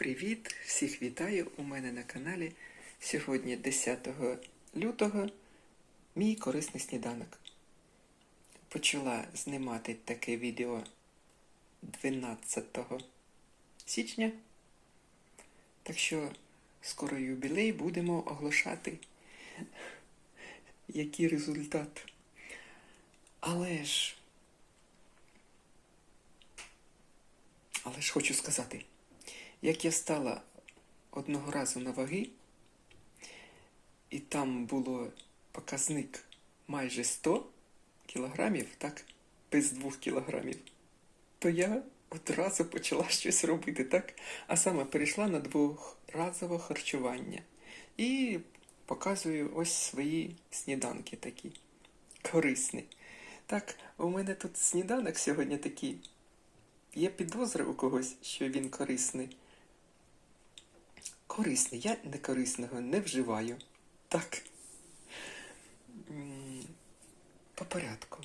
Привіт! Всіх вітаю у мене на каналі. Сьогодні 10 лютого мій корисний сніданок. Почала знімати таке відео 12 січня. Так що скоро юбілей будемо оголошати, який результат. Але ж. Але ж хочу сказати. Як я стала одного разу на ваги, і там було показник майже 100 кілограмів, так, без 2 кілограмів, то я одразу почала щось робити, так? А саме перейшла на двохразове харчування. І показую ось свої сніданки такі. Корисні. Так, у мене тут сніданок сьогодні такий. Є підозра у когось, що він корисний. Корисний. Я некорисного не вживаю. Так. По порядку.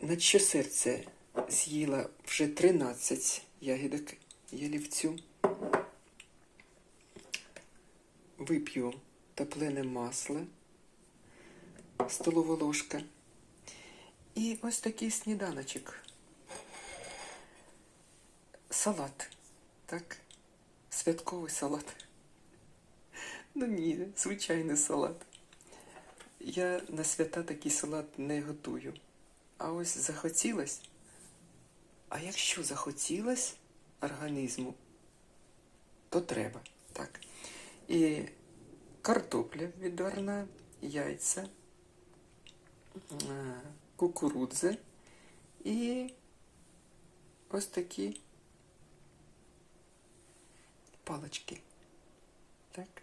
На що серце з'їла вже 13 ягідок ялівцю. Вип'ю топлене масло, столова ложка. І ось такий сніданочок. Салат. Так? Святковий салат. Ну ні, звичайний салат. Я на свята такий салат не готую. А ось захотілось. А якщо захотілось організму, то треба. Так. І картопля відварна, яйця, е, кукурудзи і ось такі палочки. Так.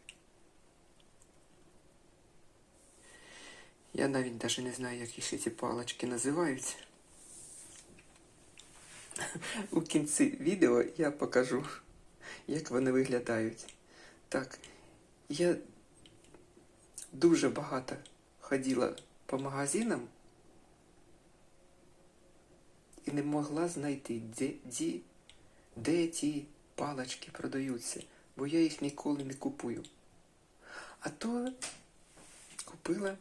Я навіть навіть не знаю, як ще ці палочки називаються. У кінці відео я покажу, як вони виглядають. Так, я дуже багато ходила по магазинам і не могла знайти, де, де, де ті палочки продаються, бо я їх ніколи не купую. А то купила,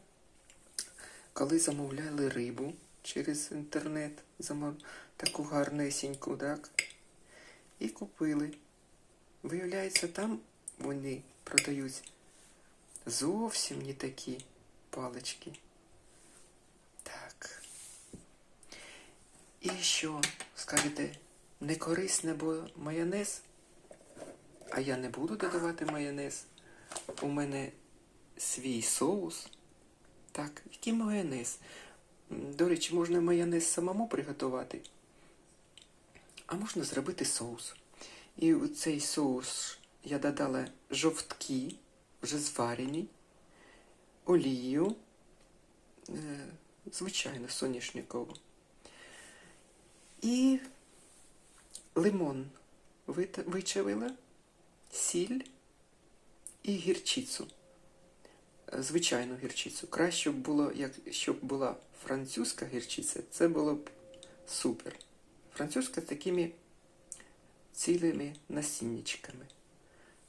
коли замовляли рибу через інтернет, таку гарнесеньку, так? І купили. Виявляється, там вони продають зовсім не такі палички. Так. І що, скажете, не корисне, бо майонез? А я не буду додавати майонез. У мене свій соус. Так, який майонез? До речі, можна майонез самому приготувати. А можна зробити соус. І у цей соус я додала жовтки, вже зварені, олію, е, звичайно, соняшникову. І лимон вичавила, сіль і гірчицю. Звичайну гірчицю. Краще було, як, щоб була французька гірчиця, це було б супер. Французька з такими цілими насінничками.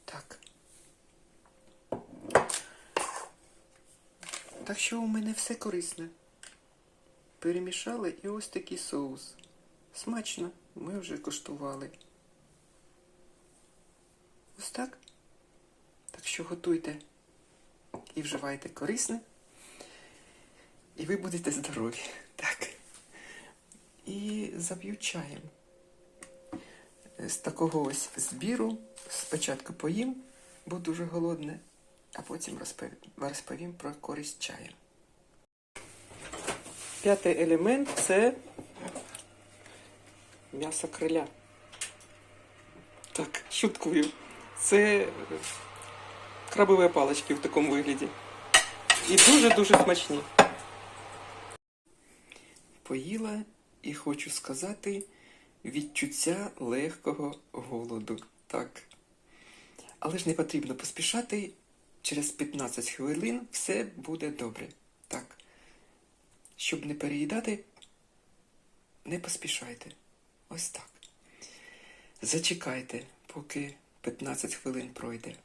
Так. Так що у мене все корисне. Перемішали і ось такий соус. Смачно, ми вже коштували. Ось так. Так що готуйте і вживайте корисне. І ви будете здорові. Так. І заб'ю чаєм. З такого ось збіру спочатку поїм, бо дуже голодне, а потім розповім, розповім про користь чаю. П'ятий елемент це м'ясо криля. Так, шуткую. Це крабові палички в такому вигляді. І дуже-дуже смачні. Поїла і хочу сказати відчуття легкого голоду. Так. Але ж не потрібно поспішати. Через 15 хвилин все буде добре. Так. Щоб не переїдати, не поспішайте. Ось так. Зачекайте, поки 15 хвилин пройде.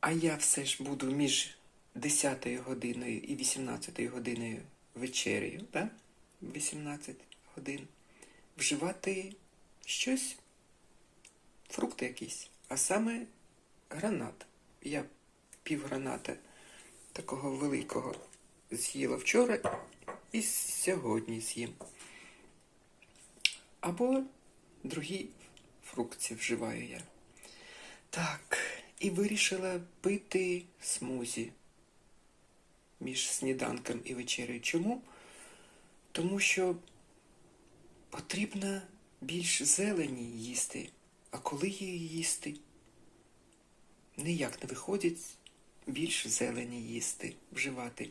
А я все ж буду між 10 годиною і 18 годиною вечерею, да? 18 годин, вживати щось, фрукти якісь, а саме гранат. Я пів граната такого великого з'їла вчора і сьогодні з'їм. Або другі фрукти вживаю я. Так, і вирішила пити смузі між сніданком і вечерею. Чому? Тому що потрібно більш зелені їсти. А коли її їсти? Ніяк не виходить більш зелені їсти, вживати.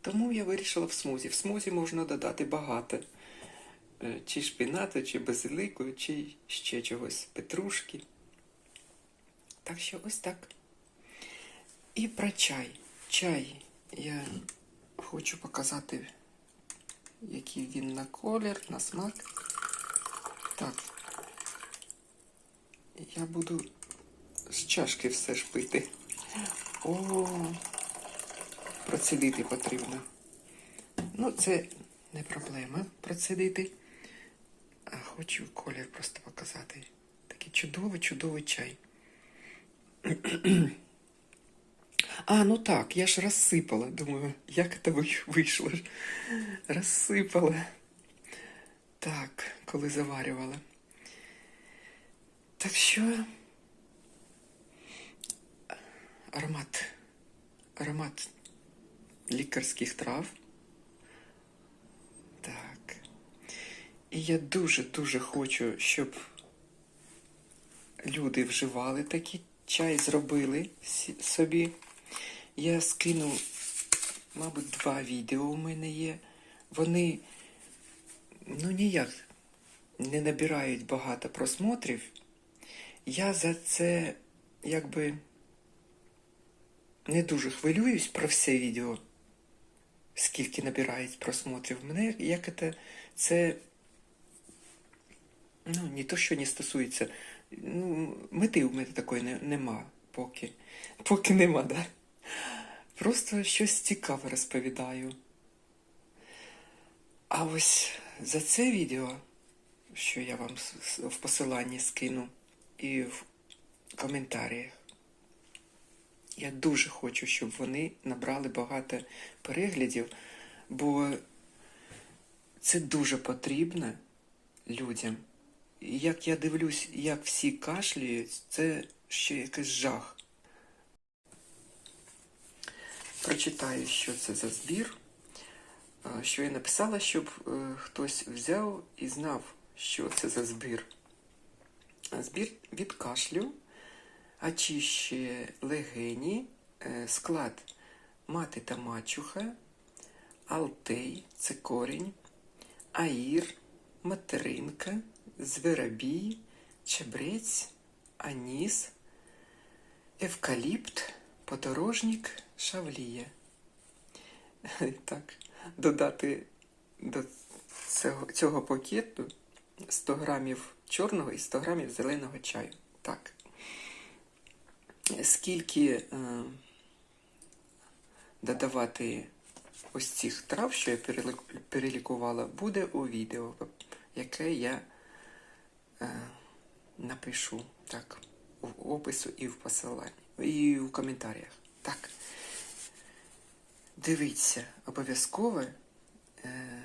Тому я вирішила в смузі. В смузі можна додати багато. Е, Чи шпінату, чи базилику, чи ще чогось, петрушки. Так що ось так. І про чай. Чай я хочу показати, який він на колір, на смак. Так. Я буду з чашки все ж пити. О, процедити потрібно. Ну, це не проблема процедити. Хочу колір просто показати. Такий чудовий, чудовий чай. А, ну так, я ж розсипала. Думаю, як це вийшло? Розсипала. Так, коли заварювала. Так що аромат. Аромат лікарських трав. Так. І я дуже-дуже хочу, щоб люди вживали такий чай, зробили собі. Я скину, мабуть, два відео у мене є. Вони ну ніяк не набирають багато просмотрів. Я за це якби не дуже хвилююсь про все відео, скільки набирають просмотрів. Мене як це, це ну, не то, що не стосується. Ну, мети у мене такої не, нема поки. Поки нема, да? Просто щось цікаве розповідаю. А ось за це відео, що я вам в посиланні скину і в коментарях, я дуже хочу, щоб вони набрали багато переглядів, бо це дуже потрібно людям. Як я дивлюсь, як всі кашляють, це ще якийсь жах. Прочитаю, що це за збір. Що я написала, щоб е, хтось взяв і знав, що це за збір. Збір від кашлю, очищує легені, е, склад мати та мачуха, алтей це корінь, аїр, материнка, зверобій, чебрець, аніс, евкаліпт, подорожник, шавлія. Так, додати до цього, цього пакету 100 грамів чорного і 100 грамів зеленого чаю. Так. Скільки е, додавати ось цих трав, що я перелікувала, буде у відео, яке я напишу так, в опису і в посиланні, і в коментарях. Так. Дивіться, обов'язково е,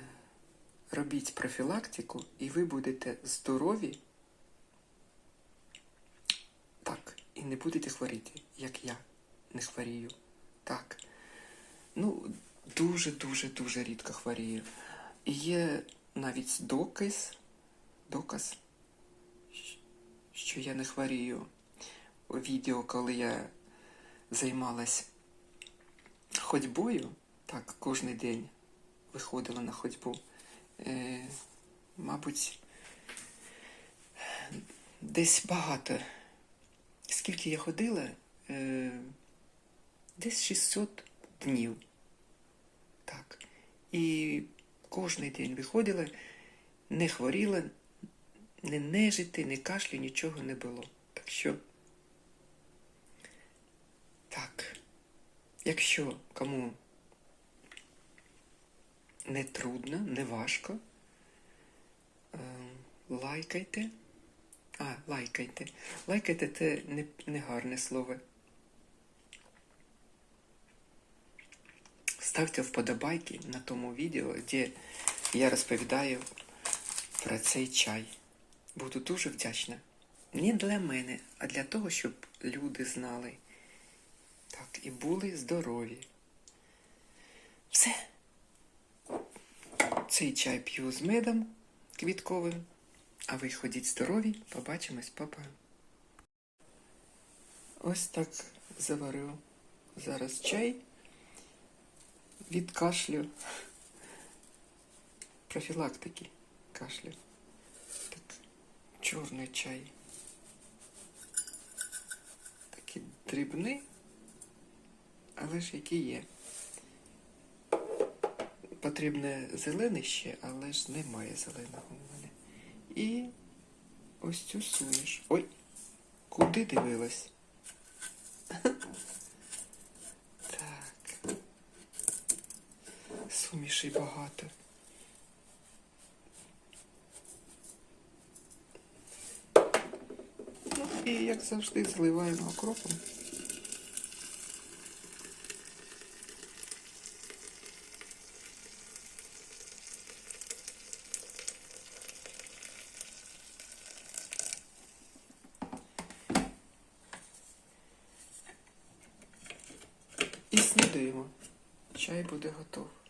робіть профілактику, і ви будете здорові. Так, і не будете хворіти, як я не хворію. Так. Ну, дуже-дуже дуже рідко хворію. І є навіть доказ, доказ, що я не хворію. У відео, коли я займалась ходьбою, так, кожен день виходила на ходьбу. Е, мабуть, десь багато. Скільки я ходила? Е, десь 600 днів. Так. І кожен день виходила, не хворіла, ні нежити, ні кашлю, нічого не було. Так що. Так. Якщо кому не трудно, не важко, е, лайкайте. А, лайкайте. Лайкайте це не, не гарне слово. Ставте вподобайки на тому відео, де я розповідаю про цей чай. Буду дуже вдячна. Не для мене, а для того, щоб люди знали. Так, і були здорові. Все. Цей чай п'ю з медом квітковим. А ви ходіть здорові, побачимось, папа. Ось так заварю зараз чай від кашлю. Профілактики кашлю. Чорний чай. Такий дрібний, але ж який є. Потрібне зелене ще, але ж немає зеленого у мене. І ось цю суміш. Ой, куди дивилась? Так. Сумішей багато. Ну і як завжди зливаємо окропом. І снідуємо. Чай буде готов.